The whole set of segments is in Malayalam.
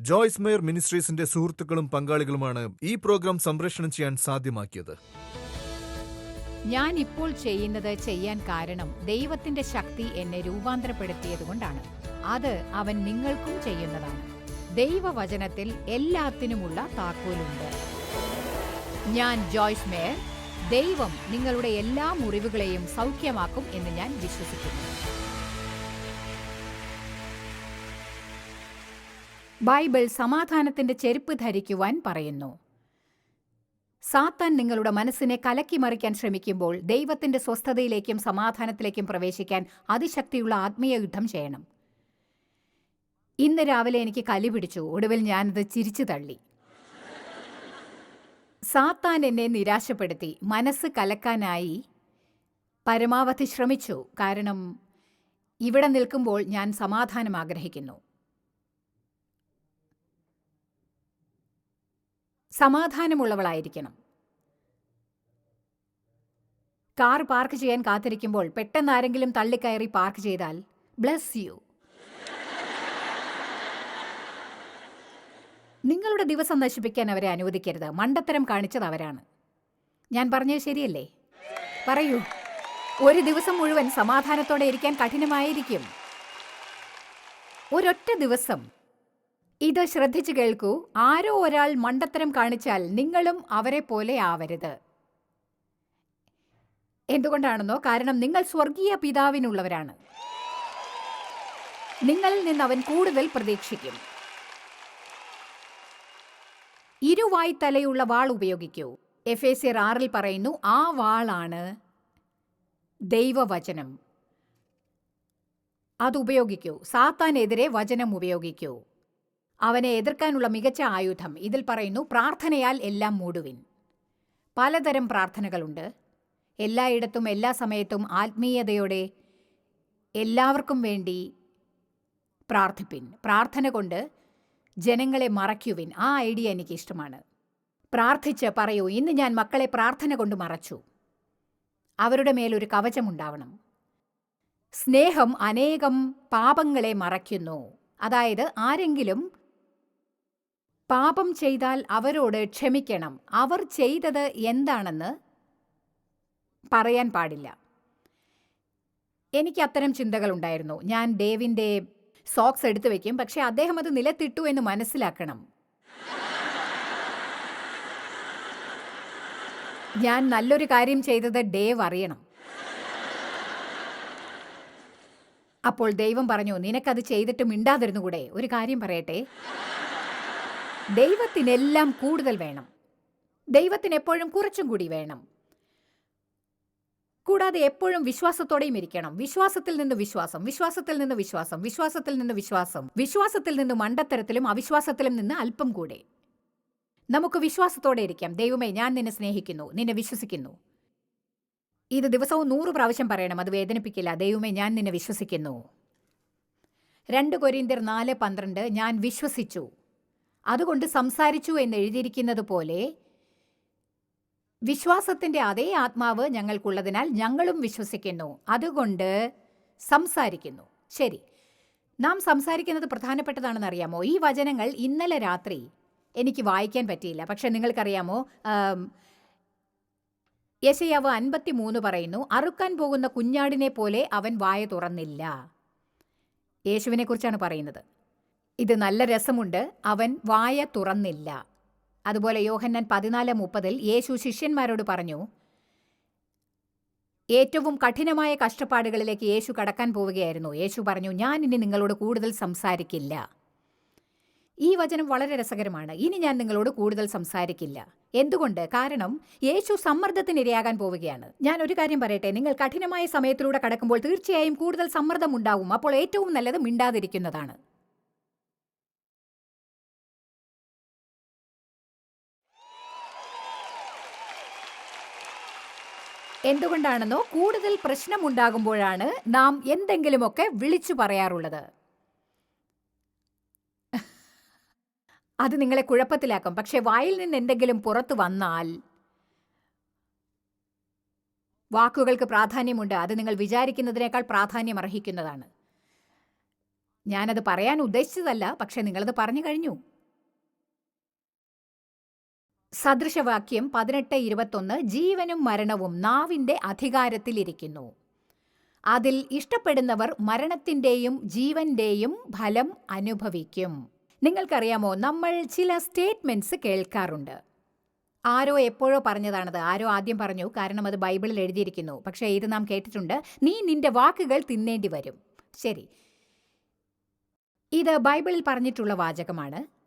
ജോയ്സ് മേയർ മിനിസ്ട്രീസിന്റെ സുഹൃത്തുക്കളും പങ്കാളികളുമാണ് ഈ പ്രോഗ്രാം സംപ്രേഷണം ചെയ്യാൻ സാധ്യമാക്കിയത്. ഞാൻ ഇപ്പോൾ ചെയ്യുന്നത് ചെയ്യാൻ കാരണം ദൈവത്തിന്റെ ശക്തി എന്നെ രൂപാന്തരപ്പെടുത്തിയതുകൊണ്ടാണ്. അത് അവൻ നിങ്ങൾക്കും ചെയ്യുന്നതാണ്. ദൈവവചനത്തിൽ എല്ലാത്തിനുമുള്ള താക്കോലുണ്ട്. ഞാൻ ജോയ്സ് മേയർ. ദൈവം നിങ്ങളുടെ എല്ലാ മുറിവുകളെയും സൗഖ്യമാക്കും എന്ന് ഞാൻ വിശ്വസിക്കുന്നു. ബൈബിൾ സമാധാനത്തിന്റെ ചെരുപ്പ് ധരിക്കുവാൻ പറയുന്നു. സാത്താൻ നിങ്ങളുടെ മനസ്സിനെ കലക്കി മറിക്കാൻ ശ്രമിക്കുമ്പോൾ ദൈവത്തിന്റെ സ്വസ്ഥതയിലേക്കും സമാധാനത്തിലേക്കും പ്രവേശിക്കാൻ അതിശക്തിയുള്ള ആത്മീയ യുദ്ധം ചെയ്യണം. ഇന്ന് രാവിലെ എനിക്ക് കലി പിടിച്ചു. ഒടുവിൽ ഞാനത് ചിരിച്ചു തള്ളി. സാത്താൻ എന്നെ നിരാശപ്പെടുത്തി. മനസ്സ് കലക്കാനായി പരമാവധി ശ്രമിച്ചു. കാരണം ഇവിടെ നിൽക്കുമ്പോൾ ഞാൻ സമാധാനം ആഗ്രഹിക്കുന്നു. സമാധാനമുള്ളവളായിരിക്കണം. കാർ പാർക്ക് ചെയ്യാൻ കാത്തിരിക്കുമ്പോൾ പെട്ടെന്ന് ആരെങ്കിലും തള്ളിക്കയറി പാർക്ക് ചെയ്താൽ ബ്ലസ് യു. നിങ്ങളുടെ ദിവസം നശിപ്പിക്കാൻ അവരെ അനുവദിക്കരുത്. മണ്ടത്തരം കാണിച്ചത് അവരാണ്. ഞാൻ പറഞ്ഞത് ശരിയല്ലേ? പറയൂ. ഒരു ദിവസം മുഴുവൻ സമാധാനത്തോടെ ഇരിക്കാൻ കഠിനമായിരിക്കും. ഒരൊറ്റ ദിവസം ഇത് ശ്രദ്ധിച്ചു കേൾക്കൂ. ആരോ ഒരാൾ മണ്ടത്തരം കാണിച്ചാൽ നിങ്ങളും അവരെ പോലെ ആവരുത്. എന്തുകൊണ്ടാണെന്നോ? കാരണം നിങ്ങൾ സ്വർഗീയ പിതാവിനുള്ളവരാണ്. നിങ്ങളിൽ നിന്ന് അവൻ കൂടുതൽ പ്രതീക്ഷിക്കും. ഇരുവായി തലയുള്ള വാൾ ഉപയോഗിക്കൂ. എഫ് എ സിർ ആറിൽ പറയുന്നു ആ വാളാണ് ദൈവവചനം. അത് ഉപയോഗിക്കൂ. സാത്താനെതിരെ വചനം ഉപയോഗിക്കൂ. അവനെ എതിർക്കാനുള്ള മികച്ച ആയുധം. ഇതിൽ പറയുന്നു പ്രാർത്ഥനയാൽ എല്ലാം മൂടുവിൻ. പലതരം പ്രാർത്ഥനകളുണ്ട്. എല്ലായിടത്തും എല്ലാ സമയത്തും ആത്മീയതയോടെ എല്ലാവർക്കും വേണ്ടി പ്രാർത്ഥിപ്പിൻ. പ്രാർത്ഥന കൊണ്ട് ജനങ്ങളെ മറയ്ക്കുവിൻ. ആ ഐഡിയ എനിക്ക് ഇഷ്ടമാണ് പ്രാർത്ഥിച്ച് പറയൂ ഇന്ന് ഞാൻ മക്കളെ പ്രാർത്ഥന കൊണ്ട് മറച്ചു. അവരുടെ മേലൊരു കവചമുണ്ടാവണം സ്നേഹം അനേകം പാപങ്ങളെ മറയ്ക്കുന്നു. അതായത് ആരെങ്കിലും പാപം ചെയ്താൽ അവരോട് ക്ഷമിക്കണം. അവർ ചെയ്തത് എന്താണെന്ന് പറയാൻ പാടില്ല. എനിക്ക് അത്തരം ചിന്തകളുണ്ടായിരുന്നു ഞാൻ ഡേവിന്റെ സോക്സ് എടുത്തു വെക്കും. പക്ഷേ അദ്ദേഹം അത് നിലത്തിട്ടു എന്ന് മനസ്സിലാക്കണം. ഞാൻ നല്ലൊരു കാര്യം ചെയ്തത് ഡേവ് അറിയണം. അപ്പോൾ ദൈവം പറഞ്ഞു നിനക്കത് ചെയ്തിട്ട് മിണ്ടാതിരുന്നുകൂടെ? ഒരു കാര്യം പറയട്ടെ. ദൈവത്തിനെല്ലാം കൂടുതൽ വേണം. ദൈവത്തിന് എപ്പോഴും കുറച്ചും കൂടി വേണം. കൂടാതെ എപ്പോഴും വിശ്വാസത്തോടെയും ഇരിക്കണം. വിശ്വാസത്തിൽ നിന്ന് വിശ്വാസം വിശ്വാസത്തിൽ നിന്ന് വിശ്വാസം വിശ്വാസത്തിൽ നിന്ന് വിശ്വാസം വിശ്വാസത്തിൽ നിന്ന് മണ്ടത്തരത്തിലും അവിശ്വാസത്തിലും നിന്ന് അല്പം കൂടെ. നമുക്ക് വിശ്വാസത്തോടെ ഇരിക്കാം. ദൈവമേ ഞാൻ നിന്നെ സ്നേഹിക്കുന്നു നിന്നെ വിശ്വസിക്കുന്നു. ഇത് ദിവസവും നൂറ് പ്രാവശ്യം പറയണം അത് വേദനിപ്പിക്കില്ല. ദൈവമേ ഞാൻ നിന്നെ വിശ്വസിക്കുന്നു. രണ്ട് കൊരീന്തിയർ നാല് പന്ത്രണ്ട് ഞാൻ വിശ്വസിച്ചു. അതുകൊണ്ട് സംസാരിച്ചു എന്ന് എഴുതിയിരിക്കുന്നത് പോലെ വിശ്വാസത്തിന്റെ അതേ ആത്മാവ് ഞങ്ങൾക്കുള്ളതിനാൽ ഞങ്ങളും വിശ്വസിക്കുന്നു. അതുകൊണ്ട് സംസാരിക്കുന്നു. ശരി. നാം സംസാരിക്കുന്നത് പ്രധാനപ്പെട്ടതാണെന്ന് അറിയാമോ ഈ വചനങ്ങൾ ഇന്നലെ രാത്രി എനിക്ക് വായിക്കാൻ പറ്റിയില്ല. പക്ഷെ നിങ്ങൾക്കറിയാമോ? യശയാവ് അൻപത്തി മൂന്ന് പറയുന്നു അറുക്കാൻ പോകുന്ന കുഞ്ഞാടിനെ പോലെ അവൻ വായ തുറന്നില്ല. യേശുവിനെ കുറിച്ചാണ് പറയുന്നത്. ഇത് നല്ല രസമുണ്ട്. അവൻ വായ തുറന്നില്ല. അതുപോലെ യോഹന്നാൻ പതിനാല് മുപ്പതിൽ യേശു ശിഷ്യന്മാരോട് പറഞ്ഞു ഏറ്റവും കഠിനമായ കഷ്ടപ്പാടുകളിലേക്ക് യേശു കടക്കാൻ പോവുകയായിരുന്നു. യേശു പറഞ്ഞു ഞാൻ ഇനി നിങ്ങളോട് കൂടുതൽ സംസാരിക്കില്ല. ഈ വചനം വളരെ രസകരമാണ്. ഇനി ഞാൻ നിങ്ങളോട് കൂടുതൽ സംസാരിക്കില്ല. എന്തുകൊണ്ട്? കാരണം യേശു സമ്മർദ്ദത്തിനിരയാകാൻ പോവുകയാണ്. ഞാൻ ഒരു കാര്യം പറയട്ടെ നിങ്ങൾ കഠിനമായ സമയത്തിലൂടെ കടക്കുമ്പോൾ തീർച്ചയായും കൂടുതൽ സമ്മർദ്ദം ഉണ്ടാവും. അപ്പോൾ ഏറ്റവും നല്ലത് മിണ്ടാതിരിക്കുന്നതാണ്. എന്തുകൊണ്ടാണെന്നോ കൂടുതൽ പ്രശ്നമുണ്ടാകുമ്പോഴാണ് നാം എന്തെങ്കിലുമൊക്കെ വിളിച്ചു പറയാറുള്ളത്. അത് നിങ്ങളെ കുഴപ്പത്തിലാക്കും. പക്ഷെ വായിൽ നിന്ന് എന്തെങ്കിലും പുറത്തു വന്നാൽ വാക്കുകൾക്ക് പ്രാധാന്യമുണ്ട്. അത് നിങ്ങൾ വിചാരിക്കുന്നതിനേക്കാൾ പ്രാധാന്യം അർഹിക്കുന്നതാണ്. ഞാനത് പറയാൻ ഉദ്ദേശിച്ചതല്ല. പക്ഷെ നിങ്ങളത് പറഞ്ഞു കഴിഞ്ഞു. സദൃശവാക്യം പതിനെട്ട് ഇരുപത്തൊന്ന് ജീവനും മരണവും നാവിന്റെ അധികാരത്തിലിരിക്കുന്നു. അതിൽ ഇഷ്ടപ്പെടുന്നവർ മരണത്തിന്റെയും ജീവന്റെയും ഫലം അനുഭവിക്കും. നിങ്ങൾക്കറിയാമോ നമ്മൾ ചില സ്റ്റേറ്റ്മെന്റ്സ് കേൾക്കാറുണ്ട്. ആരോ എപ്പോഴോ പറഞ്ഞതാണത്. ആരോ ആദ്യം പറഞ്ഞു കാരണം അത് ബൈബിളിൽ എഴുതിയിരിക്കുന്നു. പക്ഷേ ഇത് നാം കേട്ടിട്ടുണ്ട്. നീ നിന്റെ വാക്കുകൾ തിന്നേണ്ടി വരും ശരി. ഇത് ബൈബിളിൽ പറഞ്ഞിട്ടുള്ള വാചകമാണ്.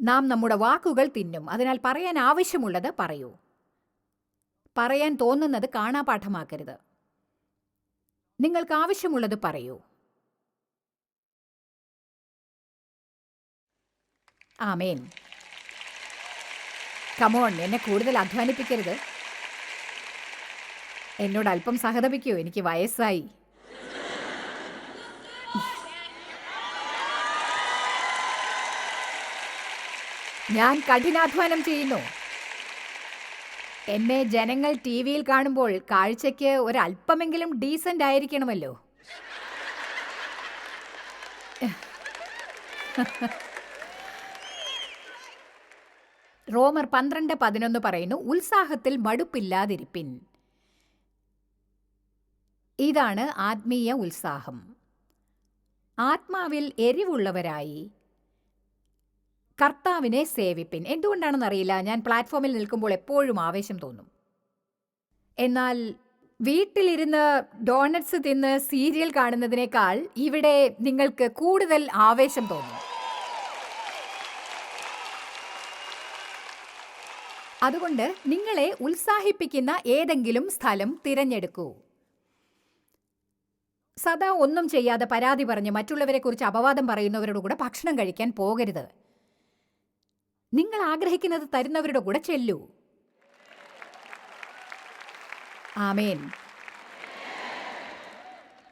നാം നമ്മുടെ വാക്കുകൾ തിന്നും അതിനാൽ പറയാൻ ആവശ്യമുള്ളത് പറയൂ. പറയാൻ തോന്നുന്നത് കാണാപാഠമാക്കരുത്. നിങ്ങൾക്ക് ആവശ്യമുള്ളത് പറയൂ. ആമേൻ. കമോൺ എന്നെ കൂടുതൽ അധ്വാനിപ്പിക്കരുത്. എന്നോട് അല്പം സഹതപിക്കൂ. എനിക്ക് വയസ്സായി. ഞാൻ കഠിനാധ്വാനം ചെയ്യുന്നു. എന്നെ ജനങ്ങൾ ടി വിയിൽ കാണുമ്പോൾ കാഴ്ചയ്ക്ക് ഒരല്പമെങ്കിലും ഡീസന്റ് ആയിരിക്കണമല്ലോ. റോമർ പന്ത്രണ്ട് പതിനൊന്ന് പറയുന്നു ഉത്സാഹത്തിൽ മടുപ്പില്ലാതിരിപ്പിൻ. ഇതാണ് ആത്മീയ ഉത്സാഹം. ആത്മാവിൽ എരിവുള്ളവരായി കർത്താവിനെ സേവിപ്പിൻ. എന്തുകൊണ്ടാണെന്നറിയില്ല. ഞാൻ പ്ലാറ്റ്ഫോമിൽ നിൽക്കുമ്പോൾ എപ്പോഴും ആവേശം തോന്നും. എന്നാൽ വീട്ടിലിരുന്ന് ഡോണറ്റ്സ് തിന്ന് സീരിയൽ കാണുന്നതിനേക്കാൾ ഇവിടെ നിങ്ങൾക്ക് കൂടുതൽ ആവേശം തോന്നും. അതുകൊണ്ട് നിങ്ങളെ ഉത്സാഹിപ്പിക്കുന്ന ഏതെങ്കിലും സ്ഥലം തിരഞ്ഞെടുക്കൂ. സദാ ഒന്നും ചെയ്യാതെ പരാതി പറഞ്ഞ് മറ്റുള്ളവരെക്കുറിച്ച് അപവാദം പറയുന്നവരോട് കൂടെ ഭക്ഷണം കഴിക്കാൻ പോകരുത്. നിങ്ങൾ ആഗ്രഹിക്കുന്നത് തരുന്നവരുടെ കൂടെ ചെല്ലൂ. ആമേൻ.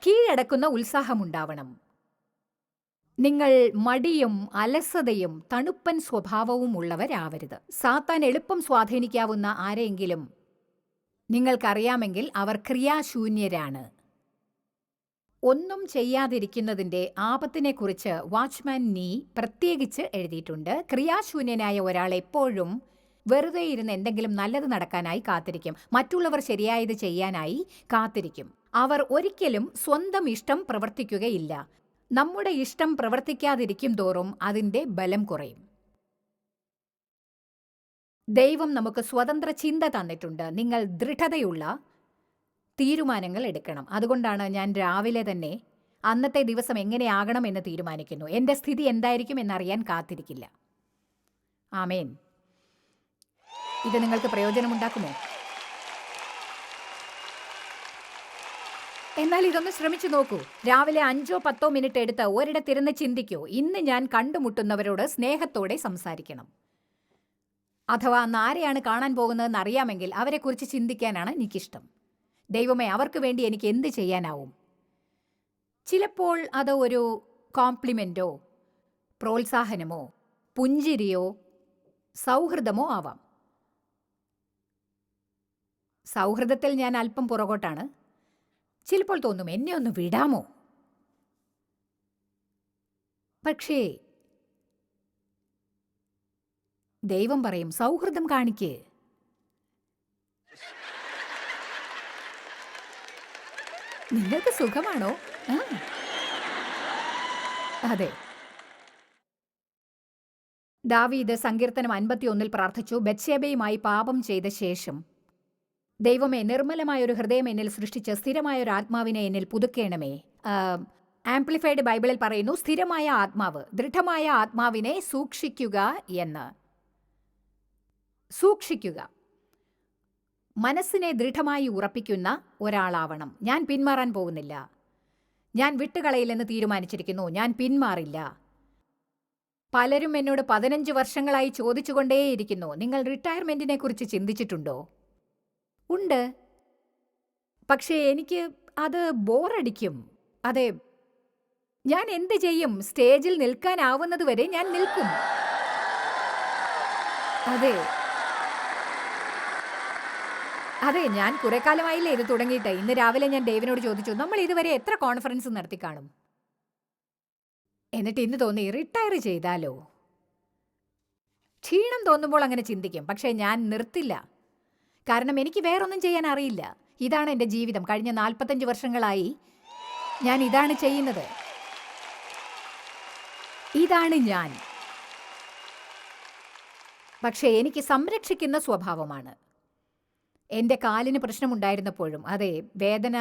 കീഴടക്കുന്ന ഉത്സാഹമുണ്ടാവണം. നിങ്ങൾ മടിയും അലസതയും തണുപ്പൻ സ്വഭാവവും ഉള്ളവരാവരുത്. സാത്താൻ എളുപ്പം സ്വാധീനിക്കാവുന്ന ആരെയെങ്കിലും നിങ്ങൾക്കറിയാമെങ്കിൽ അവർ ക്രിയാശൂന്യരാണ്. ഒന്നും ചെയ്യാതിരിക്കുന്നതിന്റെ ആപത്തിനെക്കുറിച്ച് വാച്ച്മാൻ നീ പ്രത്യേകിച്ച് എഴുതിയിട്ടുണ്ട്. ക്രിയാശൂന്യനായ ഒരാൾ എപ്പോഴും വെറുതെ ഇരുന്ന് എന്തെങ്കിലും നല്ലത് നടക്കാനായി കാത്തിരിക്കും. മറ്റുള്ളവർ ശരിയായത് ചെയ്യാനായി കാത്തിരിക്കും. അവർ ഒരിക്കലും സ്വന്തം ഇഷ്ടം പ്രവർത്തിക്കുകയില്ല. നമ്മുടെ ഇഷ്ടം പ്രവർത്തിക്കാതിരിക്കും തോറും അതിന്റെ ബലം കുറയും. ദൈവം നമുക്ക് സ്വതന്ത്ര ചിന്ത തന്നിട്ടുണ്ട്. നിങ്ങൾ ദൃഢതയുള്ള തീരുമാനങ്ങൾ എടുക്കണം. അതുകൊണ്ടാണ് ഞാൻ രാവിലെ തന്നെ അന്നത്തെ ദിവസം എങ്ങനെയാകണം എന്ന് തീരുമാനിക്കുന്നു. എന്റെ സ്ഥിതി എന്തായിരിക്കും എന്നറിയാൻ കാത്തിരിക്കില്ല. ആമേൻ. ഇത് നിങ്ങൾക്ക് പ്രയോജനമുണ്ടാക്കുമോ? എന്നാൽ ഇതൊന്ന് ശ്രമിച്ചു നോക്കൂ. രാവിലെ അഞ്ചോ പത്തോ മിനിറ്റ് എടുത്ത് ഒരിടത്തിരുന്ന് ചിന്തിക്കൂ. ഇന്ന് ഞാൻ കണ്ടുമുട്ടുന്നവരോട് സ്നേഹത്തോടെ സംസാരിക്കണം. അഥവാ അന്ന് ആരെയാണ് കാണാൻ പോകുന്നതെന്ന് അറിയാമെങ്കിൽ അവരെക്കുറിച്ച് ചിന്തിക്കാനാണ് എനിക്കിഷ്ടം. ദൈവമേ അവർക്ക് വേണ്ടി എനിക്ക് എന്ത് ചെയ്യാനാവും? ചിലപ്പോൾ അത് ഒരു കോംപ്ലിമെന്റോ പ്രോത്സാഹനമോ പുഞ്ചിരിയോ സൗഹൃദമോ ആവാം. സൗഹൃദത്തിൽ ഞാൻ അല്പം പുറകോട്ടാണ്. ചിലപ്പോൾ തോന്നും എന്നെ ഒന്ന് വിടാമോ? പക്ഷേ ദൈവം പറയും സൗഹൃദം കാണിക്ക്. നിങ്ങൾക്ക് സുഖമാണോ? അതെ. ദാവീദ് സങ്കീർത്തനം അൻപത്തിയൊന്നിൽ പ്രാർത്ഥിച്ചു ബത്സേബയുമായി പാപം ചെയ്ത ശേഷം. ദൈവമേ നിർമ്മലമായ ഒരു ഹൃദയം എന്നിൽ സൃഷ്ടിച്ച് സ്ഥിരമായ ഒരു ആത്മാവിനെ എന്നിൽ പുതുക്കേണമേ. ആംപ്ലിഫൈഡ് ബൈബിളിൽ പറയുന്നു സ്ഥിരമായ ആത്മാവ് ദൃഢമായ ആത്മാവിനെ സൂക്ഷിക്കുക എന്ന്. സൂക്ഷിക്കുക. മനസ്സിനെ ദൃഢമായി ഉറപ്പിക്കുന്ന ഒരാളാവണം. ഞാൻ പിന്മാറാൻ പോകുന്നില്ല. ഞാൻ വിട്ടുകളയില്ലെന്ന് തീരുമാനിച്ചിരിക്കുന്നു. ഞാൻ പിന്മാറില്ല. പലരും എന്നോട് പതിനഞ്ച് വർഷങ്ങളായി ചോദിച്ചുകൊണ്ടേയിരിക്കുന്നു. നിങ്ങൾ റിട്ടയർമെന്റിനെ കുറിച്ച് ചിന്തിച്ചിട്ടുണ്ടോ? ഉണ്ട്. പക്ഷേ എനിക്ക് അത് ബോറടിക്കും. അതെ. ഞാൻ എന്ത് ചെയ്യും? സ്റ്റേജിൽ നിൽക്കാനാവുന്നതുവരെ ഞാൻ നിൽക്കും. അതെ. അതെ ഞാൻ കുറെ കാലമായില്ലേ ഇത് തുടങ്ങിയിട്ട്. ഇന്ന് രാവിലെ ഞാൻ ഡേവിനോട് ചോദിച്ചു നമ്മൾ ഇതുവരെ എത്ര കോൺഫറൻസ് നടത്തി കാണും? എന്നിട്ട് ഇന്ന് തോന്നി റിട്ടയർ ചെയ്താലോ? ക്ഷീണം തോന്നുമ്പോൾ അങ്ങനെ ചിന്തിക്കും പക്ഷേ ഞാൻ നിർത്തില്ല. കാരണം എനിക്ക് വേറൊന്നും ചെയ്യാൻ അറിയില്ല. ഇതാണ് എന്റെ ജീവിതം. കഴിഞ്ഞ നാൽപ്പത്തഞ്ച് വർഷങ്ങളായി ഞാൻ ഇതാണ് ചെയ്യുന്നത്. ഇതാണ് ഞാൻ. പക്ഷേ എനിക്ക് സംരക്ഷിക്കുന്ന സ്വഭാവമാണ്. എന്റെ കാലിന് പ്രശ്നമുണ്ടായിരുന്നപ്പോഴും. അതെ വേദന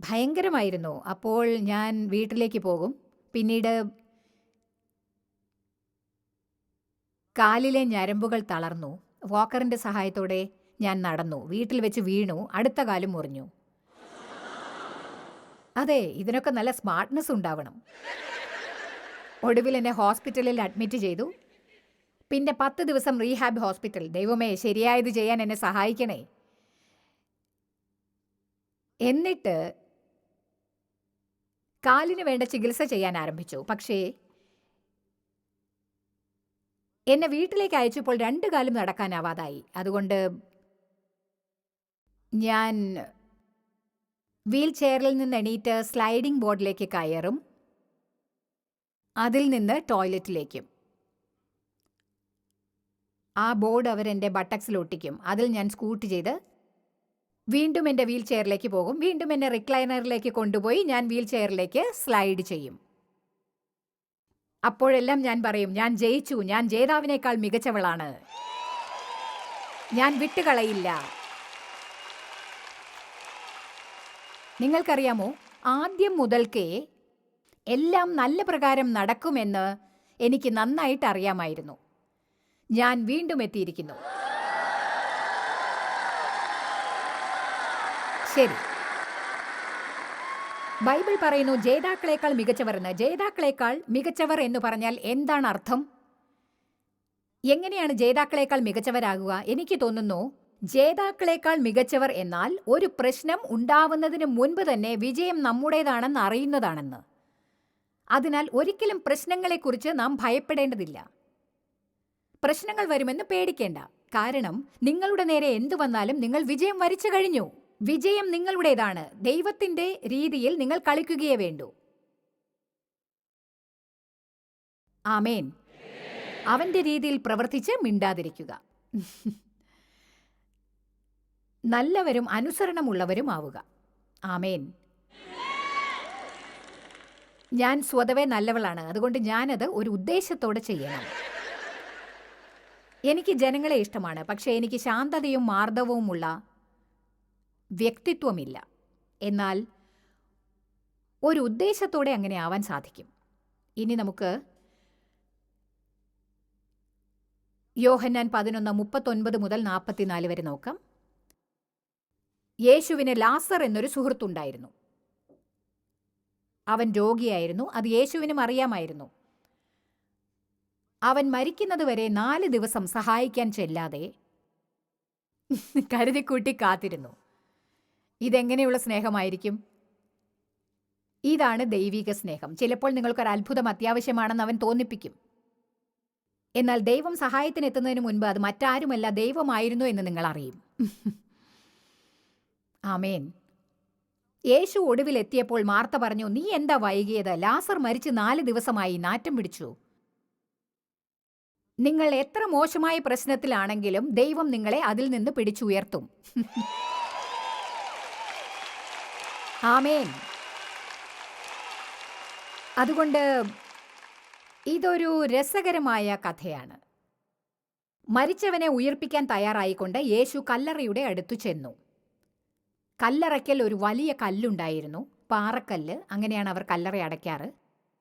ഭയങ്കരമായിരുന്നു. അപ്പോൾ ഞാൻ വീട്ടിലേക്ക് പോകും. പിന്നീട് കാലിലെ ഞരമ്പുകൾ തളർന്നു. വാക്കറിന്റെ സഹായത്തോടെ ഞാൻ നടന്നു. വീട്ടിൽ വെച്ച് വീണു. അടുത്ത കാലം മുറിഞ്ഞു. അതെ ഇതിനൊക്കെ നല്ല സ്മാർട്ട്നെസ് ഉണ്ടാവണം. ഒടുവിൽ എന്നെ ഹോസ്പിറ്റലിൽ അഡ്മിറ്റ് ചെയ്തു. പിന്നെ പത്ത് ദിവസം റീഹാബ് ഹോസ്പിറ്റൽ. ദൈവമേ ശരിയായത് ചെയ്യാൻ എന്നെ സഹായിക്കണേ. എന്നിട്ട് കാലിന് വേണ്ട ചികിത്സ ചെയ്യാൻ ആരംഭിച്ചു. പക്ഷേ എന്നെ വീട്ടിലേക്ക് അയച്ചപ്പോൾ രണ്ടു കാലം നടക്കാനാവാതായി. അതുകൊണ്ട് ഞാൻ വീൽ ചെയറിൽ നിന്ന് എണീറ്റ് സ്ലൈഡിംഗ് ബോർഡിലേക്ക് കയറും. അതിൽ നിന്ന് ടോയ്ലറ്റിലേക്കും. ആ ബോർഡ് അവരെന്റെ ബട്ടക്സിൽ ഒട്ടിക്കും അതിൽ ഞാൻ സ്കൂട്ട് ചെയ്ത് വീണ്ടും എന്റെ വീൽ ചെയറിലേക്ക് പോകും. വീണ്ടും എന്നെ റിക്ലൈനറിലേക്ക് കൊണ്ടുപോയി ഞാൻ വീൽ ചെയറിലേക്ക് സ്ലൈഡ് ചെയ്യും. അപ്പോഴെല്ലാം ഞാൻ പറയും ഞാൻ ജയിച്ചു. ഞാൻ ജേതാവിനേക്കാൾ മികച്ചവളാണ്. ഞാൻ വിട്ടുകളയില്ല. നിങ്ങൾക്കറിയാമോ ആദ്യം മുതൽക്കേ എല്ലാം നല്ല പ്രകാരം നടക്കുമെന്ന് എനിക്ക് നന്നായിട്ട് അറിയാമായിരുന്നു. ഞാൻ വീണ്ടും എത്തിയിരിക്കുന്നു. ശരി. ബൈബിൾ പറയുന്നു ജേതാക്കളേക്കാൾ മികച്ചവർ എന്ന്. ജേതാക്കളേക്കാൾ മികച്ചവർ എന്ന് പറഞ്ഞാൽ എന്താണ് അർത്ഥം? എങ്ങനെയാണ് ജേതാക്കളേക്കാൾ മികച്ചവരാകുക? എനിക്ക് തോന്നുന്നു ജേതാക്കളേക്കാൾ മികച്ചവർ എന്നാൽ ഒരു പ്രശ്നം ഉണ്ടാവുന്നതിന് മുൻപ് തന്നെ വിജയം നമ്മുടേതാണെന്ന് അറിയുന്നതാണെന്ന്. അതിനാൽ ഒരിക്കലും പ്രശ്നങ്ങളെക്കുറിച്ച് നാം ഭയപ്പെടേണ്ടതില്ല. പ്രശ്നങ്ങൾ വരുമെന്ന് പേടിക്കേണ്ട. കാരണം നിങ്ങളുടെ നേരെ എന്തു വന്നാലും നിങ്ങൾ വിജയം വരിച്ചു കഴിഞ്ഞു. വിജയം നിങ്ങളുടേതാണ്. ദൈവത്തിന്റെ രീതിയിൽ നിങ്ങൾ കളിക്കുകയേ വേണ്ടു. ആമേൻ. അവന്റെ രീതിയിൽ പ്രവർത്തിച്ച് മിണ്ടാതിരിക്കുക. നല്ലവരും അനുസരണമുള്ളവരും ആവുക. ആമേൻ. ഞാൻ സ്വതവേ നല്ലവളാണ്. അതുകൊണ്ട് ഞാനത് ഒരു ഉദ്ദേശത്തോടെ ചെയ്യണം. എനിക്ക് ജനങ്ങളെ ഇഷ്ടമാണ്. പക്ഷേ എനിക്ക് ശാന്തതയും മാർദ്ദവവുമുള്ള വ്യക്തിത്വമില്ല. എന്നാൽ ഒരു ഉദ്ദേശത്തോടെ അങ്ങനെ ആവാൻ സാധിക്കും. ഇനി നമുക്ക് യോഹന്നാൻ പതിനൊന്ന് മുപ്പത്തൊൻപത് മുതൽ നാൽപ്പത്തിനാല് വരെ നോക്കാം. യേശുവിന് ലാസർ എന്നൊരു സുഹൃത്തുണ്ടായിരുന്നു. അവൻ രോഗിയായിരുന്നു. അത് യേശുവിനും അറിയാമായിരുന്നു. അവൻ മരിക്കുന്നതുവരെ നാല് ദിവസം സഹായിക്കാൻ ചെല്ലാതെ കരുതിക്കൂട്ടി കാത്തിരുന്നു. ഇതെങ്ങനെയുള്ള സ്നേഹമായിരിക്കും? ഇതാണ് ദൈവിക സ്നേഹം. ചിലപ്പോൾ നിങ്ങൾക്കൊരു അത്ഭുതം അത്യാവശ്യമാണെന്ന് അവൻ തോന്നിപ്പിക്കും. എന്നാൽ ദൈവം സഹായത്തിനെത്തുന്നതിന് മുൻപ് അത് മറ്റാരുമല്ല ദൈവമായിരുന്നു എന്ന് നിങ്ങൾ അറിയും. ആമേൻ. യേശു ഒടുവിൽ എത്തിയപ്പോൾ മാർത്ത പറഞ്ഞു നീ എന്താ വൈകിയത്? ലാസർ മരിച്ച് നാല് ദിവസമായി നാറ്റം പിടിച്ചു. നിങ്ങൾ എത്ര മോശമായ പ്രശ്നത്തിലാണെങ്കിലും ദൈവം നിങ്ങളെ അതിൽ നിന്ന് പിടിച്ചുയർത്തും. ആമേൻ. അതുകൊണ്ട് ഇതൊരു രസകരമായ കഥയാണ്. മരിച്ചവനെ ഉയർപ്പിക്കാൻ തയ്യാറായിക്കൊണ്ട് യേശു കല്ലറയുടെ അടുത്തു ചെന്നു. കല്ലറയ്ക്കൽ ഒരു വലിയ കല്ലുണ്ടായിരുന്നു. പാറക്കല്ല് അങ്ങനെയാണ് അവർ കല്ലറ അടയ്ക്കാറ്.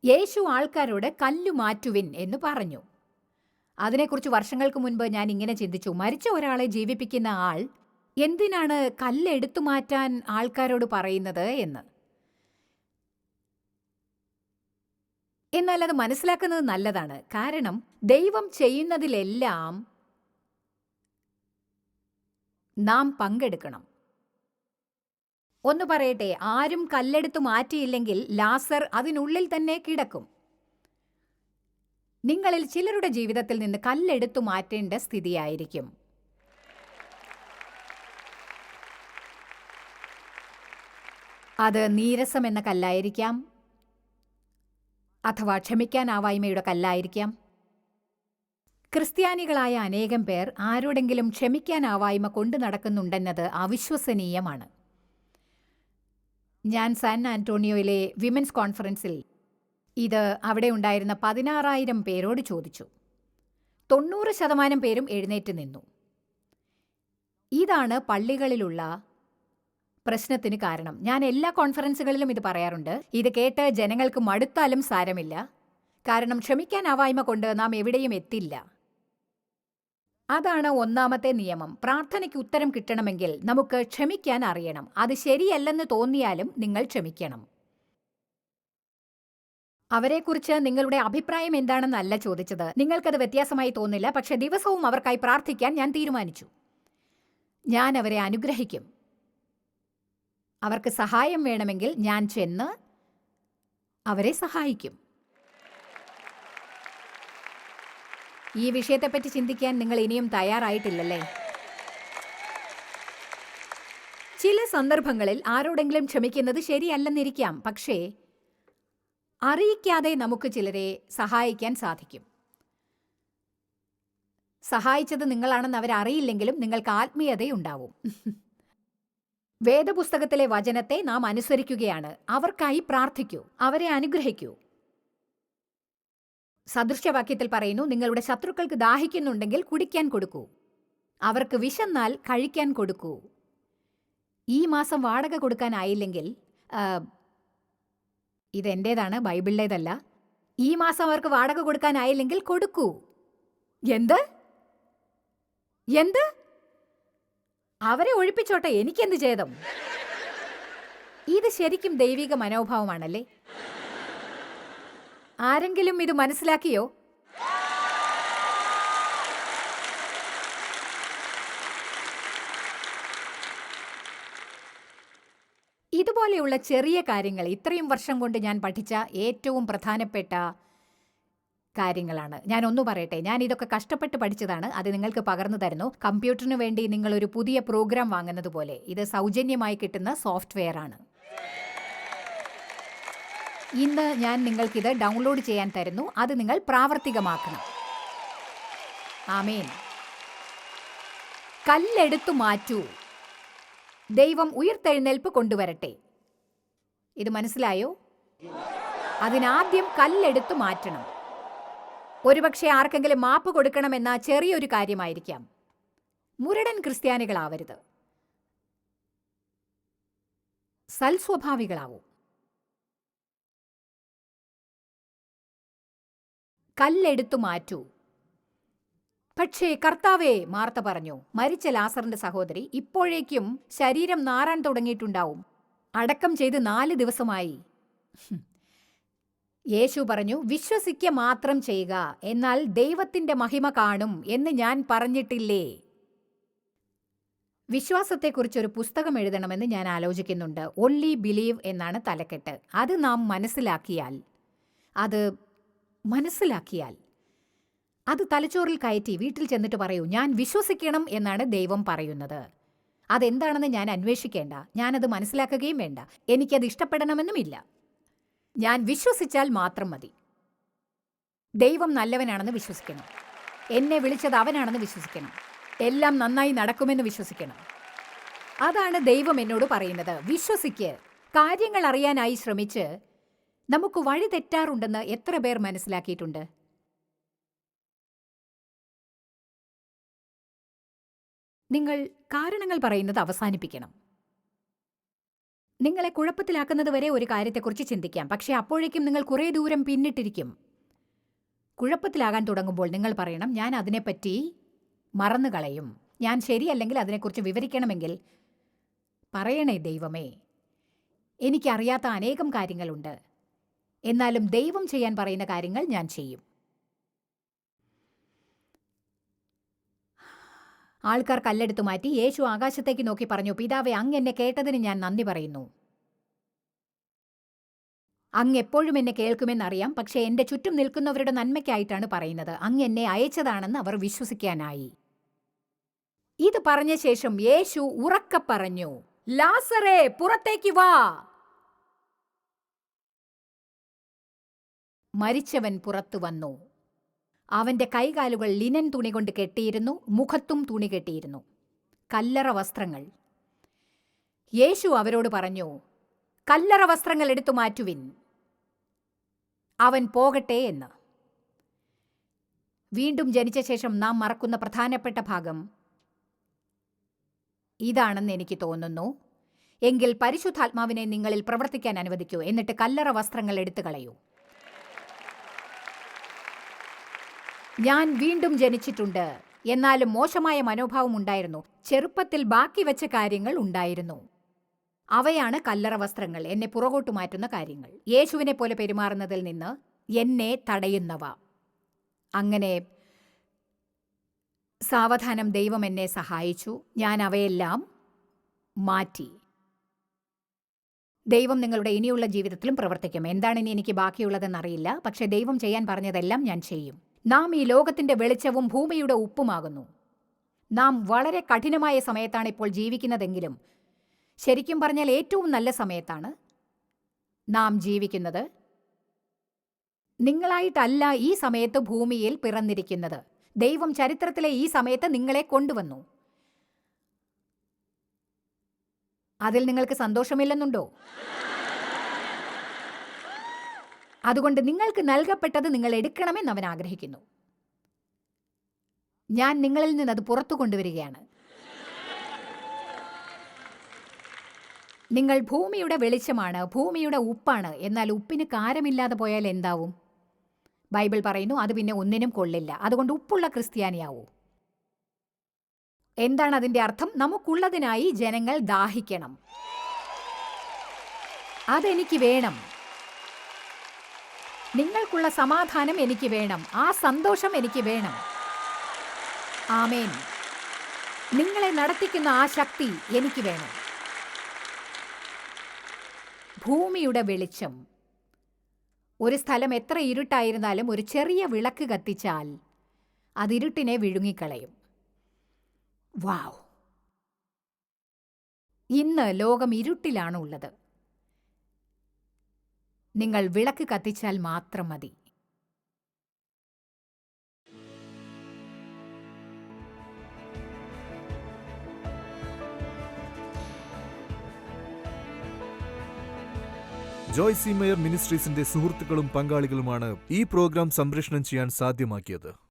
യേശു ആൾക്കാരോട് കല്ലു മാറ്റുവിൻ എന്ന് പറഞ്ഞു. അതിനെക്കുറിച്ച് വർഷങ്ങൾക്ക് മുൻപ് ഞാൻ ഇങ്ങനെ ചിന്തിച്ചു. മരിച്ച ഒരാളെ ജീവിപ്പിക്കുന്ന ആൾ എന്തിനാണ് കല്ലെടുത്തു മാറ്റാൻ ആൾക്കാരോട് പറയുന്നത് എന്ന്. എന്നാൽ അത് മനസ്സിലാക്കുന്നത് നല്ലതാണ്. കാരണം ദൈവം ചെയ്യുന്നതിലെല്ലാം നാം പങ്കെടുക്കണം. ഒന്ന് പറയട്ടെ ആരും കല്ലെടുത്ത് മാറ്റിയില്ലെങ്കിൽ ലാസർ അതിനുള്ളിൽ തന്നെ കിടക്കും. നിങ്ങളിൽ ചിലരുടെ ജീവിതത്തിൽ നിന്ന് കല്ലെടുത്തു മാറ്റേണ്ട സ്ഥിതിയായിരിക്കും. അത് നീരസം എന്ന കല്ലായിരിക്കാം. അഥവാ ക്ഷമിക്കാനാവായ്മയുടെ കല്ലായിരിക്കാം. ക്രിസ്ത്യാനികളായ അനേകം പേർ ആരോടെങ്കിലും ക്ഷമിക്കാനാവായ്മ കൊണ്ടു നടക്കുന്നുണ്ടെന്നത് അവിശ്വസനീയമാണ്. ഞാൻ സാൻ ആന്റോണിയോയിലെ വിമൻസ് കോൺഫറൻസിൽ ഇത് അവിടെ ഉണ്ടായിരുന്ന പതിനാറായിരം പേരോട് ചോദിച്ചു. തൊണ്ണൂറ് ശതമാനം പേരും എഴുന്നേറ്റ് നിന്നു. ഇതാണ് പള്ളികളിലുള്ള പ്രശ്നത്തിന് കാരണം. ഞാൻ എല്ലാ കോൺഫറൻസുകളിലും ഇത് പറയാറുണ്ട്. ഇത് കേട്ട് ജനങ്ങൾക്ക് മടുത്താലും സാരമില്ല. കാരണം ക്ഷമിക്കാനാവായ്മ കൊണ്ട് നാം എവിടെയും എത്തില്ല. അതാണ് ഒന്നാമത്തെ നിയമം. പ്രാർത്ഥനയ്ക്ക് ഉത്തരം കിട്ടണമെങ്കിൽ നമുക്ക് ക്ഷമിക്കാൻ അറിയണം. അത് ശരിയല്ലെന്ന് തോന്നിയാലും നിങ്ങൾ ക്ഷമിക്കണം. അവരെക്കുറിച്ച് നിങ്ങളുടെ അഭിപ്രായം എന്താണെന്നല്ല ചോദിച്ചത്. നിങ്ങൾക്കത് വ്യത്യാസമായി തോന്നില്ല. പക്ഷെ ദിവസവും അവർക്കായി പ്രാർത്ഥിക്കാൻ ഞാൻ തീരുമാനിച്ചു. ഞാൻ അവരെ അനുഗ്രഹിക്കും. അവർക്ക് സഹായം വേണമെങ്കിൽ ഞാൻ ചെന്ന് അവരെ സഹായിക്കും. ഈ വിഷയത്തെപ്പറ്റി ചിന്തിക്കാൻ നിങ്ങൾ ഇനിയും തയ്യാറായിട്ടില്ലല്ലേ? ചില സന്ദർഭങ്ങളിൽ ആരോടെങ്കിലും ക്ഷമിക്കുന്നത് ശരിയല്ലെന്നിരിക്കാം. പക്ഷേ അറിയിക്കാതെ നമുക്ക് ചിലരെ സഹായിക്കാൻ സാധിക്കും. സഹായിച്ചത് നിങ്ങളാണെന്ന് അവരറിയില്ലെങ്കിലും നിങ്ങൾക്ക് ആത്മീയതയുണ്ടാവും. വേദപുസ്തകത്തിലെ വചനത്തെ നാം അനുസരിക്കുകയാണ്. അവർക്കായി പ്രാർത്ഥിക്കൂ. അവരെ അനുഗ്രഹിക്കൂ. സദൃശ്യവാക്യത്തിൽ പറയുന്നു നിങ്ങളുടെ ശത്രുക്കൾക്ക് ദാഹിക്കുന്നുണ്ടെങ്കിൽ കുടിക്കാൻ കൊടുക്കൂ. അവർക്ക് വിശന്നാൽ കഴിക്കാൻ കൊടുക്കൂ. ഈ മാസം വാടക കൊടുക്കാനായില്ലെങ്കിൽ ഇതെന്റേതാണ്? ബൈബിളിലേതല്ല. ഈ മാസം അവർക്ക് വാടക കൊടുക്കാനായില്ലെങ്കിൽ കൊടുക്കൂ. എന്ത്? എന്ത്? അവരെ ഒഴിപ്പിച്ചോട്ടെ എനിക്കെന്ത് ചെയ്തം ഇത് ശരിക്കും ദൈവിക മനോഭാവമാണല്ലേ? ആരെങ്കിലും ഇത് മനസ്സിലാക്കിയോ? ഇതുപോലെയുള്ള ചെറിയ കാര്യങ്ങൾ ഇത്രയും വർഷം കൊണ്ട് ഞാൻ പഠിച്ച ഏറ്റവും പ്രധാനപ്പെട്ട കാര്യങ്ങളാണ്. ഞാൻ ഒന്ന് പറയട്ടെ ഞാൻ ഇതൊക്കെ കഷ്ടപ്പെട്ട് പഠിച്ചതാണ് അത് നിങ്ങൾക്ക് പകർന്നു തരുന്നു. കമ്പ്യൂട്ടറിന് വേണ്ടി നിങ്ങൾ ഒരു പുതിയ പ്രോഗ്രാം വാങ്ങുന്നത് പോലെ ഇത് സൗജന്യമായി കിട്ടുന്ന സോഫ്റ്റ്വെയർ ആണ്. ഇന്ന് ഞാൻ നിങ്ങൾക്കിത് ഡൗൺലോഡ് ചെയ്യാൻ തരുന്നു അത് നിങ്ങൾ പ്രാവർത്തികമാക്കണം. ആമേൻ. കല്ലെടുത്തു മാറ്റൂ. ദൈവം ഉയർത്തെഴുന്നേൽപ്പ് കൊണ്ടുവരട്ടെ. ഇത് മനസ്സിലായോ? അതിനാദ്യം കല്ലെടുത്തു മാറ്റണം. ഒരുപക്ഷെ ആർക്കെങ്കിലും മാപ്പ് കൊടുക്കണമെന്ന ചെറിയൊരു കാര്യമായിരിക്കാം. മുരടൻ ക്രിസ്ത്യാനികളാവരുത്. സൽസ്വഭാവികളാവൂ. കല്ലെടുത്തു മാറ്റൂ. പക്ഷേ കർത്താവേ മാർത്ത പറഞ്ഞു മരിച്ച ലാസറിന്റെ സഹോദരി ഇപ്പോഴേക്കും ശരീരം നാറാൻ തുടങ്ങിയിട്ടുണ്ടാവും. അടക്കം ചെയ്ത് നാല് ദിവസമായി. യേശു പറഞ്ഞു വിശ്വസിക്ക മാത്രം ചെയ്യുക എന്നാൽ ദൈവത്തിന്റെ മഹിമ കാണും എന്ന് ഞാൻ പറഞ്ഞിട്ടില്ലേ? വിശ്വാസത്തെക്കുറിച്ചൊരു പുസ്തകം എഴുതണമെന്ന് ഞാൻ ആലോചിക്കുന്നുണ്ട്. ഒൺലി ബിലീവ് എന്നാണ് തലക്കെട്ട്. അത് നാം മനസ്സിലാക്കിയാൽ അത് മനസ്സിലാക്കിയാൽ അത് തലച്ചോറിൽ കയറ്റി വീട്ടിൽ ചെന്നിട്ട് പറയൂ ഞാൻ വിശ്വസിക്കണം എന്നാണ് ദൈവം പറയുന്നത്. അതെന്താണെന്ന് ഞാൻ അന്വേഷിക്കേണ്ട. ഞാനത് മനസ്സിലാക്കുകയും വേണ്ട. എനിക്കത് ഇഷ്ടപ്പെടണമെന്നുമില്ല. ഞാൻ വിശ്വസിച്ചാൽ മാത്രം മതി. ദൈവം നല്ലവനാണെന്ന് വിശ്വസിക്കണം. എന്നെ വിളിച്ചത് അവനാണെന്ന് വിശ്വസിക്കണം. എല്ലാം നന്നായി നടക്കുമെന്ന് വിശ്വസിക്കണം. അതാണ് ദൈവം എന്നോട് പറയുന്നത്. വിശ്വസിക്ക്. കാര്യങ്ങൾ അറിയാനായി ശ്രമിച്ച് നമുക്ക് വഴി തെറ്റാറുണ്ടെന്ന് എത്ര പേർ മനസ്സിലാക്കിയിട്ടുണ്ട്? നിങ്ങൾ കാരണങ്ങൾ പറയുന്നത് അവസാനിപ്പിക്കണം. നിങ്ങളെ കുഴപ്പത്തിലാക്കുന്നത് വരെ ഒരു കാര്യത്തെക്കുറിച്ച് ചിന്തിക്കാം. പക്ഷേ അപ്പോഴേക്കും നിങ്ങൾ കുറേ ദൂരം പിന്നിട്ടിരിക്കും. കുഴപ്പത്തിലാകാൻ തുടങ്ങുമ്പോൾ നിങ്ങൾ പറയണം ഞാൻ അതിനെപ്പറ്റി മറന്നു കളയും ഞാൻ ശരിയല്ലെങ്കിൽ അതിനെക്കുറിച്ച് വിവരിക്കണമെങ്കിൽ പറയണേ ദൈവമേ. എനിക്കറിയാത്ത അനേകം കാര്യങ്ങളുണ്ട്. എന്നാലും ദൈവം ചെയ്യാൻ പറയുന്ന കാര്യങ്ങൾ ഞാൻ ചെയ്യും. ആൾക്കാർ കല്ലെടുത്തു മാറ്റി യേശു ആകാശത്തേക്ക് നോക്കി പറഞ്ഞു പിതാവെ അങ്ങ് എന്നെ കേട്ടതിന് ഞാൻ നന്ദി പറയുന്നു. അങ്ങ് എപ്പോഴും എന്നെ കേൾക്കുമെന്നറിയാം പക്ഷേ എന്റെ ചുറ്റും നിൽക്കുന്നവരുടെ നന്മയ്ക്കായിട്ടാണ് പറയുന്നത്. അങ്ങ് എന്നെ അയച്ചതാണെന്ന് അവർ വിശ്വസിക്കാനായി. ഇത് പറഞ്ഞ ശേഷം യേശു ഉറക്കെ പറഞ്ഞു ലാസറേ പുറത്തേക്ക് വാ. മരിച്ചവൻ പുറത്തു വന്നു. അവന്റെ കൈകാലുകൾ ലിനൻ തുണി കൊണ്ട് കെട്ടിയിരുന്നു മുഖത്തും തുണി കെട്ടിയിരുന്നു. കല്ലറ വസ്ത്രങ്ങൾ. യേശു അവരോട് പറഞ്ഞു കല്ലറ വസ്ത്രങ്ങൾ എടുത്തു മാറ്റുവിൻ. അവൻ പോകട്ടെ എന്ന്. വീണ്ടും ജനിച്ച ശേഷം നാം മറക്കുന്ന പ്രധാനപ്പെട്ട ഭാഗം ഇതാണെന്ന് എനിക്ക് തോന്നുന്നു. എങ്കിൽ പരിശുദ്ധാത്മാവിനെ നിങ്ങളിൽ പ്രവർത്തിക്കാൻ അനുവദിക്കൂ. എന്നിട്ട് കല്ലറ വസ്ത്രങ്ങൾ എടുത്തു കളയൂ. ഞാൻ വീണ്ടും ജനിച്ചിട്ടുണ്ട്. എന്നാലും മോശമായ മനോഭാവം ഉണ്ടായിരുന്നു. ചെറുപ്പത്തിൽ ബാക്കി വെച്ച കാര്യങ്ങൾ ഉണ്ടായിരുന്നു. അവയാണ് കല്ലറ വസ്ത്രങ്ങൾ. എന്നെ പുറകോട്ട് മാറ്റുന്ന കാര്യങ്ങൾ. യേശുവിനെ പോലെ പെരുമാറുന്നതിൽ നിന്ന് എന്നെ തടയുന്നവ. അങ്ങനെ സാവധാനം ദൈവം എന്നെ സഹായിച്ചു. ഞാൻ അവയെല്ലാം മാറ്റി. ദൈവം നിങ്ങളുടെ ഇനിയുള്ള ജീവിതത്തിലും പ്രവർത്തിക്കും. എന്താണ് ഇനി എനിക്ക് ബാക്കിയുള്ളതെന്നറിയില്ല പക്ഷേ ദൈവം ചെയ്യാൻ പറഞ്ഞതെല്ലാം ഞാൻ ചെയ്യും. നാം ഈ ലോകത്തിന്റെ വെളിച്ചവും ഭൂമിയുടെ ഉപ്പുമാകുന്നു. നാം വളരെ കഠിനമായ സമയത്താണ് ഇപ്പോൾ ജീവിക്കുന്നതെങ്കിലും ശരിക്കും പറഞ്ഞാൽ ഏറ്റവും നല്ല സമയത്താണ് നാം ജീവിക്കുന്നത്. നിങ്ങളായിട്ടല്ല ഈ സമയത്ത് ഭൂമിയിൽ പിറന്നിരിക്കുന്നത്. ദൈവം ചരിത്രത്തിലെ ഈ സമയത്ത് നിങ്ങളെ കൊണ്ടുവന്നു. അതിൽ നിങ്ങൾക്ക് സന്തോഷമില്ലെന്നുണ്ടോ? അതുകൊണ്ട് നിങ്ങൾക്ക് നൽകപ്പെട്ടത് നിങ്ങൾ എടുക്കണമെന്ന് അവൻ ആഗ്രഹിക്കുന്നു. ഞാൻ നിങ്ങളിൽ നിന്ന് അത് പുറത്തു കൊണ്ടുവരികയാണ്. നിങ്ങൾ ഭൂമിയുടെ വെളിച്ചമാണ് ഭൂമിയുടെ ഉപ്പാണ്. എന്നാൽ ഉപ്പിന് കാരമില്ലാതെ പോയാൽ എന്താവും? ബൈബിൾ പറയുന്നു അത് പിന്നെ ഒന്നിനും കൊള്ളില്ല. അതുകൊണ്ട് ഉപ്പുള്ള ക്രിസ്ത്യാനിയാവൂ. എന്താണ് അതിന്റെ അർത്ഥം? നമുക്കുള്ളതിനായി ജനങ്ങൾ ദാഹിക്കണം. അതെനിക്ക് വേണം. നിങ്ങൾക്കുള്ള സമാധാനം എനിക്ക് വേണം. ആ സന്തോഷം എനിക്ക് വേണം. ആമേൻ. നിങ്ങളെ നടത്തിക്കുന്ന ആ ശക്തി എനിക്ക് വേണം. ഭൂമിയുടെ വെളിച്ചം. ഒരു സ്ഥലം എത്ര ഇരുട്ടായിരുന്നാലും ഒരു ചെറിയ വിളക്ക് കത്തിച്ചാൽ അതിരുട്ടിനെ വിഴുങ്ങിക്കളയും. വാവ് ഇന്ന് ലോകം ഇരുട്ടിലാണ് ഉള്ളത് നിങ്ങൾ വിളക്ക് കത്തിച്ചാൽ മാത്രം മതി. ജോയ് സി മേയർ മിനിസ്ട്രീസിന്റെ സുഹൃത്തുക്കളും പങ്കാളികളുമാണ് ഈ പ്രോഗ്രാം സംപ്രേഷണം ചെയ്യാൻ സാധ്യമാക്കിയത്.